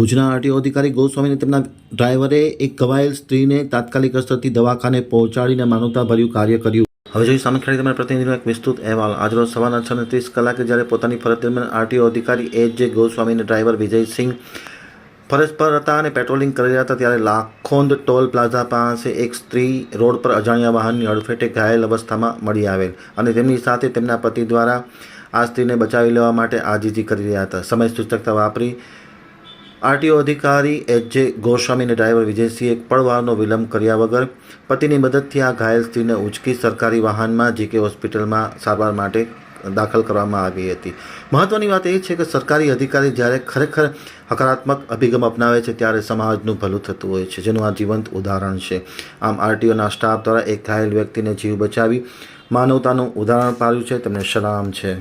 ભુજના આરટીઓ અધિકારી ગોસ્વામીને તેમના ડ્રાઈવરે એક ઘવાયેલ સ્ત્રીને તાત્કાલિક અસરથી દવાખાને પહોંચાડીને માનવતાભર્યું કાર્ય કર્યું. હવે જોઈ સામે ખેડી તમારા પ્રતિનિધિનો એક વિસ્તૃત અહેવાલ. આજરોજ સવારના છ ત્રીસ કલાકે જ્યારે પોતાની ફરજ દરમિયાન આરટીઓ અધિકારી એચ જે ગોસ્વામીને ડ્રાઈવર વિજયસિંહ ફરજ પર હતા અને પેટ્રોલિંગ કરી રહ્યા હતા, ત્યારે લાખોંદ ટોલ પ્લાઝા પાસે એક સ્ત્રી રોડ પર અજાણ્યા વાહનની અડફેટે ઘાયલ અવસ્થામાં મળી આવેલ અને તેમની સાથે તેમના પતિ દ્વારા આ સ્ત્રીને બચાવી લેવા માટે આજીજી કરી રહ્યા હતા. સમય સૂચકતા વાપરી આરટીઓ અધિકારી એચ જે ગોસ્વામીને ડ્રાઈવર વિજયસિંહે પળવારનો વિલંબ કર્યા વગર પતિની મદદથી આ ઘાયલ સ્ત્રીને ઉચકી સરકારી વાહનમાં જીકે હોસ્પિટલમાં સારવાર માટે દાખલ કરવામાં આવી હતી. મહત્વની વાત એ છે કે સરકારી અધિકારી જ્યારે ખરેખર હકારાત્મક અભિગમ અપનાવે છે ત્યારે સમાજનું ભલું થતું હોય છે, જેનું આ જીવંત ઉદાહરણ છે. આમ આરટીઓના સ્ટાફ દ્વારા એક ઘાયલ વ્યક્તિને જીવ બચાવી માનવતાનું ઉદાહરણ પાડ્યું છે તેમને સલામ છે.